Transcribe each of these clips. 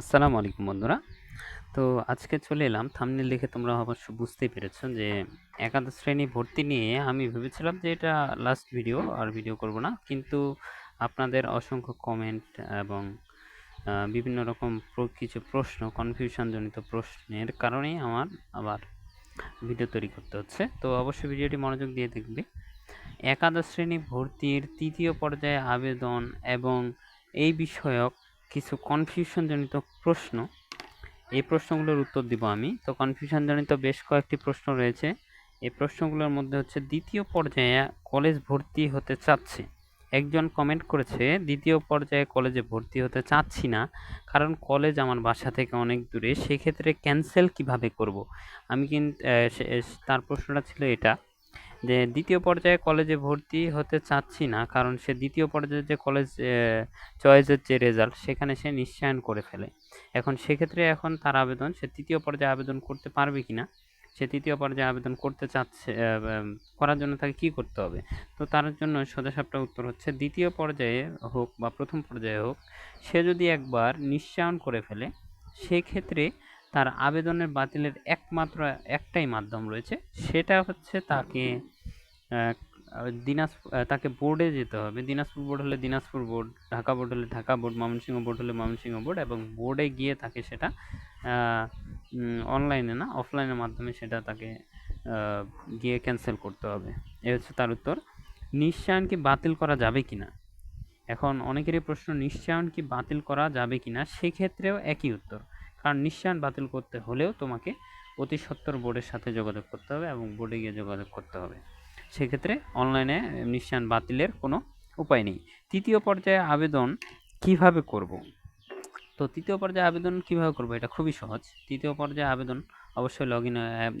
আসসালামু আলাইকুম বন্ধুরা। তো আজকে চলে এলাম। থামনেল দেখে তোমরা অবশ্য বুঝতেই পেরেছ যে একাদশ শ্রেণি ভর্তি নিয়ে আমি ভেবেছিলাম যে এটা লাস্ট ভিডিও আর ভিডিও করব না। কিন্তু আপনাদের অসংখ্য কমেন্ট এবং বিভিন্ন রকম কিছু প্রশ্ন কনফিউশনজনিত প্রশ্নের কারণেই আমার আবার ভিডিও তৈরি করতে হচ্ছে। তো অবশ্যই ভিডিওটি মনোযোগ দিয়ে দেখবে। একাদশ শ্রেণি ভর্তির তৃতীয় পর্যায়ে আবেদন এবং এই বিষয়ক কিছু কনফিউশনজনিত প্রশ্ন। এই প্রশ্নগুলোর উত্তর দিব আমি। তো কনফিউশনজনিত বেশ কয়েকটি প্রশ্ন রয়েছে। এই প্রশ্নগুলোর মধ্যে হচ্ছে, দ্বিতীয় পর্যায়ে কলেজ ভর্তি হতে চাচ্ছে? একজন কমেন্ট করেছে, দ্বিতীয় পর্যায়ে কলেজে ভর্তি হতে চাচ্ছি না, কারণ কলেজ আমার বাসা থেকে অনেক দূরে। সেক্ষেত্রে ক্যান্সেল কীভাবে করব? আমি কিন্তু তার প্রশ্নটা ছিল এটা। যে দ্বিতীয় পর্যায়ে কলেজে ভর্তি হতে চাচ্ছি না, কারণ সে দ্বিতীয় পর্যায়ে যে কলেজ চয়েসের যে রেজাল্ট, সেখানে সে নিশ্চয়ন করে ফেলে। এখন সেক্ষেত্রে এখন তার আবেদন, সে তৃতীয় পর্যায়ে আবেদন করতে পারবে কিনা সে তৃতীয় পর্যায়ে আবেদন করতে চাচ্ছে করার জন্য তাকে কি করতে হবে? তো তার জন্য সোজাসাপটা উত্তর হচ্ছে, দ্বিতীয় পর্যায়ে হোক বা প্রথম পর্যায়ে হোক, সে যদি একবার নিশ্চয়ন করে ফেলে, সেক্ষেত্রে তার আবেদনের বাতিলের একমাত্র একটাই মাধ্যম রয়েছে। সেটা হচ্ছে তাকে দিনাজপুর তাকে বোর্ডে যেতে হবে। দিনাজপুর বোর্ড হলে দিনাজপুর বোর্ড ঢাকা বোর্ড হলে ঢাকা বোর্ড ময়মনসিংহ বোর্ড হলে ময়মনসিংহ বোর্ড এবং বোর্ডে গিয়ে তাকে সেটা অনলাইনে না অফলাইনের মাধ্যমে সেটা তাকে গিয়ে ক্যান্সেল করতে হবে। এ হচ্ছে তার উত্তর। নিশ্চয়ন কি বাতিল করা যাবে কি না এখন অনেকেরই প্রশ্ন, নিশ্চয়ন কি বাতিল করা যাবে কি না সেক্ষেত্রেও একই উত্তর। কারণ নিঃসান বাতিল করতে হলেও তোমাকে অতি সত্তর বোর্ডের সাথে যোগাযোগ করতে হবে এবং বোর্ডে গিয়ে যোগাযোগ করতে হবে। সেক্ষেত্রে অনলাইনে নিঃসান বাতিলের কোনো উপায় নেই। তৃতীয় পর্যায়ে আবেদন কীভাবে করব? তো তৃতীয় পর্যায়ে আবেদন কীভাবে করব? এটা খুবই সহজ। তৃতীয় পর্যায়ে আবেদন, অবশ্যই লগ ইন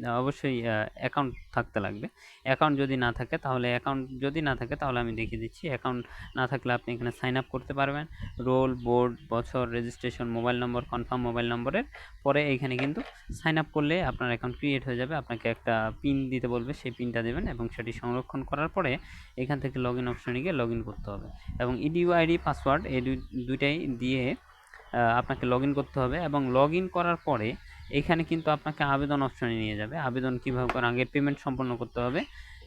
অবশ্যই অ্যাকাউন্ট থাকতে লাগবে। অ্যাকাউন্ট যদি না থাকে তাহলে অ্যাকাউন্ট যদি না থাকে তাহলে আমি দেখিয়ে দিচ্ছি। অ্যাকাউন্ট না থাকলে আপনি এখানে সাইন আপ করতে পারবেন। রোল বোর্ড বছর registration mobile number confirm mobile নম্বরের পরে এইখানে কিন্তু সাইন আপ করলে আপনার অ্যাকাউন্ট ক্রিয়েট হয়ে যাবে। আপনাকে একটা পিন দিতে বলবে। সেই পিনটা দেবেন এবং সেটি সংরক্ষণ করার পরে এখান থেকে লগ ইন অপশনে গিয়ে লগ ইন করতে হবে। এবং ইডিউ আইডি পাসওয়ার্ড এই দুই- দুইটাই দিয়ে আপনাকে লগ করতে হবে এবং লগ করার পরে এখানে কিন্তু আপনাকে আবেদন অপশনে নিয়ে যাবে। আবেদন কীভাবে করেন আগে পেমেন্ট সম্পন্ন করতে হবে।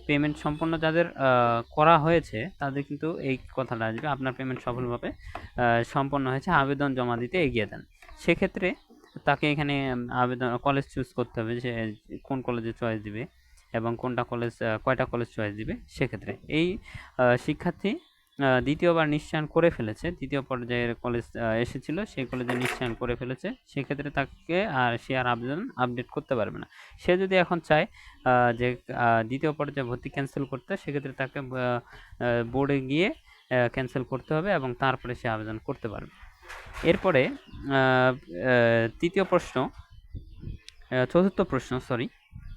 পেমেন্ট সম্পন্ন যাদের করা হয়েছে তাদের কিন্তু এই কথাটা আসবে। আপনার পেমেন্ট সফলভাবে সম্পন্ন হয়েছে, আবেদন জমা দিতে এগিয়ে দেন। সেক্ষেত্রে তাকে এখানে আবেদন কলেজ চুজ করতে হবে যে, কোন কলেজে চয়েস দিবে এবং কোনটা কলেজ কয়টা কলেজ চয়েস দিবে সেক্ষেত্রে। এই শিক্ষার্থী দ্বিতীয়বার নিশ্চয়ন করে ফেলেছে। দ্বিতীয় পর্যায়ের কলেজ এসেছিল, সেই কলেজে নিশ্চয়ন করে ফেলেছে। সেক্ষেত্রে তাকে আর সে আর আবেদন আপডেট করতে পারবে না। সে যদি এখন চায় যে দ্বিতীয় পর্যায়ে ভর্তি ক্যান্সেল করতে, সেক্ষেত্রে তাকে বোর্ডে গিয়ে ক্যান্সেল করতে হবে এবং তারপরে সে আবেদন করতে পারবে। এরপরে তৃতীয় প্রশ্ন চতুর্থ প্রশ্ন সরি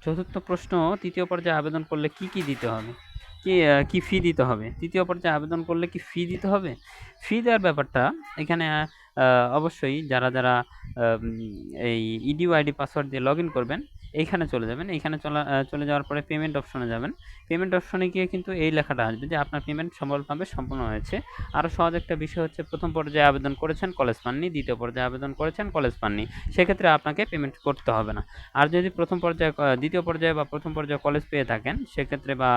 চতুর্থ প্রশ্ন, তৃতীয় পর্যায়ে আবেদন করলে কি কি দিতে হবে? কি কি ফি দিতে হবে? তৃতীয় পর্যায়ে আবেদন করলে কি ফি দিতে হবে? ফি দেওয়ার ব্যাপারটা এখানে অবশ্যই যারা যারা এই ইডিউ আইডি পাসওয়ার্ড দিয়ে লগ ইন করবেন, এইখানে চলে যাবেন। এইখানে চলা চলে যাওয়ার পরে পেমেন্ট অপশনে যাবেন। পেমেন্ট অপশনে গিয়ে কিন্তু এই লেখাটা আসবে যে আপনার পেমেন্ট সফলভাবে সম্পূর্ণ হয়েছে। আরও সহজ একটা বিষয় হচ্ছে, প্রথম পর্যায়ে আবেদন করেছেন কলেজ পাননি। দ্বিতীয় পর্যায়ে আবেদন করেছেন কলেজ পাননি। সেক্ষেত্রে আপনাকে পেমেন্ট করতে হবে না। আর যদি প্রথম পর্যায়ে দ্বিতীয় পর্যায়ে বা প্রথম পর্যায়ে কলেজ পেয়ে থাকেন, সেক্ষেত্রে বা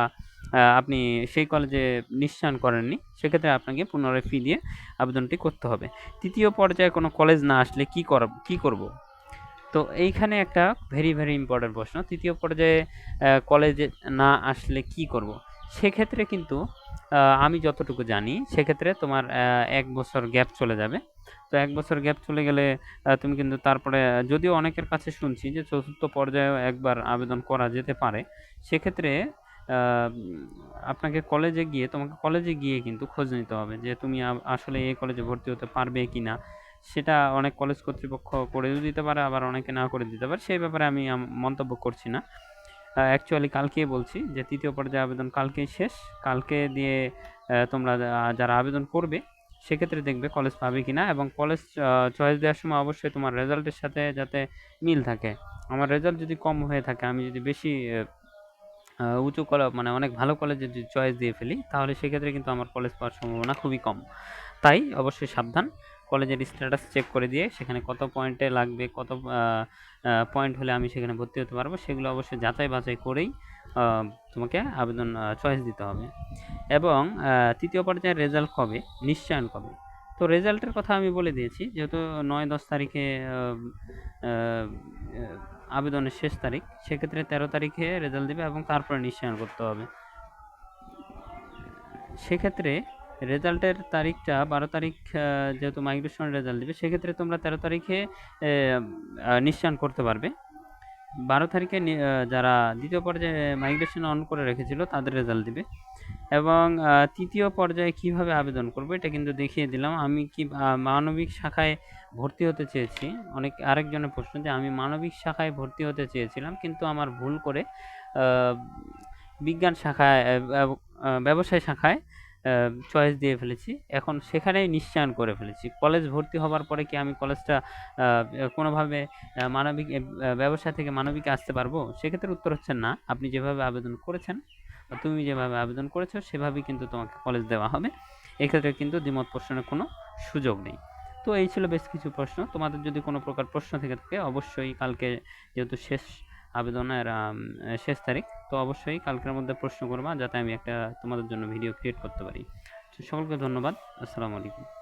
আপনি সেই কলেজে নিশ্চয়ন করেননি, সেক্ষেত্রে আপনাকে পুনরায় ফি দিয়ে আবেদনটি করতে হবে। তৃতীয় পর্যায়ে কোনো কলেজ না আসলে কি কর, কি করব? তো এইখানে একটা ভেরি ভেরি ইম্পর্ট্যান্ট প্রশ্ন। তৃতীয় পর্যায়ে কলেজে না আসলে কি করব? সেক্ষেত্রে কিন্তু আমি যতটুকু জানি, সেক্ষেত্রে তোমার এক বছর গ্যাপ চলে যাবে। তো এক বছর গ্যাপ চলে গেলে তুমি কিন্তু তারপরে, যদিও অনেকের কাছে শুনছি যে চতুর্থ পর্যায়েও একবার আবেদন করা যেতে পারে, সেক্ষেত্রে আপনাকে কলেজে গিয়ে, তোমাকে কলেজে গিয়ে কিন্তু খোঁজ নিতে হবে যে তুমি আসলে এই কলেজে ভর্তি হতে পারবে কি না সেটা অনেক কলেজ কর্তৃপক্ষ করেও দিতে পারে, আবার অনেকে না করে দিতে পারে। সেই ব্যাপারে আমি মন্তব্য করছি না। অ্যাকচুয়ালি কালকেই বলছি যে তৃতীয় পর্যায়ে আবেদন কালকেই শেষ। কালকে দিয়ে তোমরা যারা আবেদন করবে, সেক্ষেত্রে দেখবে কলেজ পাবে কিনা এবং কলেজ চয়েস দেওয়ার সময় অবশ্যই তোমার রেজাল্টের সাথে যাতে মিল থাকে। আমার রেজাল্ট যদি কম হয়ে থাকে, আমি যদি বেশি উঁচু কলেজ মানে অনেক ভালো কলেজে যদি চয়েস দিয়ে ফেলি, তাহলে সেক্ষেত্রে কিন্তু আমার কলেজ পাওয়ার সম্ভাবনা খুবই কম। তাই অবশ্যই সাবধান কলেজের স্ট্যাটাস চেক করে দিয়ে সেখানে কত পয়েন্টে লাগবে, কত পয়েন্ট হলে আমি সেখানে ভর্তি হতে পারব, সেগুলো অবশ্যই যাচাই বাছাই করেই তোমাকে আবেদন চয়েস দিতে হবে। এবং তৃতীয় পর্যায়ের রেজাল্ট কবে? নিশ্চয়ন কবে? তো রেজাল্টের কথা আমি বলে দিয়েছি, যেহেতু নয় দশ তারিখে আবেদনের শেষ তারিখ, সেক্ষেত্রে তেরো তারিখে রেজাল্ট দেবে এবং তারপরে নিশ্চয়ন করতে হবে। সেক্ষেত্রে রেজাল্টের তারিখটা বারো তারিখ যেহেতু মাইগ্রেশন রেজাল্ট দেবে, সেক্ষেত্রে তোমরা তেরো তারিখে নিশ্চয়ন করতে পারবে। বারো তারিখে যারা দ্বিতীয় পর্যায়ে মাইগ্রেশন অন করে রেখেছিল, তাদের রেজাল্ট দিবে। এবং তৃতীয় পর্যায়ে কীভাবে আবেদন করব এটা কিন্তু দেখিয়ে দিলাম। আমি কি মানবিক শাখায় ভর্তি হতে চেয়েছি? অনেক, আরেকজনের প্রশ্ন যে আমি মানবিক শাখায় ভর্তি হতে চেয়েছিলাম, কিন্তু আমার ভুল করে বিজ্ঞান শাখায় ব্যবসায় শাখায় চয়েস দিয়ে ফেলেছি। এখন সেখানেই নিশ্চয়ন করে ফেলেছি। কলেজ ভর্তি হবার পরে কি আমি কলেজটা কোনোভাবে মানবিক ব্যবসা থেকে মানবিকে আসতে পারব? সেক্ষেত্রে উত্তর হচ্ছে না। আপনি যেভাবে আবেদন করেছেন তুমি যেভাবে আবেদন করেছ, সেভাবেই কিন্তু তোমাকে কলেজ দেওয়া হবে। এক্ষেত্রে কিন্তু দ্বিমত পোষণের কোনো সুযোগ নেই। তো এই ছিল বেশ কিছু প্রশ্ন। তোমাদের যদি কোনো প্রকার প্রশ্ন থেকে থাকে, অবশ্যই কালকে যেহেতু শেষ আবেদনের শেষ তারিখ, তো অবশ্যই কালকের মধ্যে প্রশ্ন করবা, যাতে আমি একটা তোমাদের জন্য ভিডিও ক্রিয়েট করতে পারি। সকলকে ধন্যবাদ। আসসালামু আলাইকুম।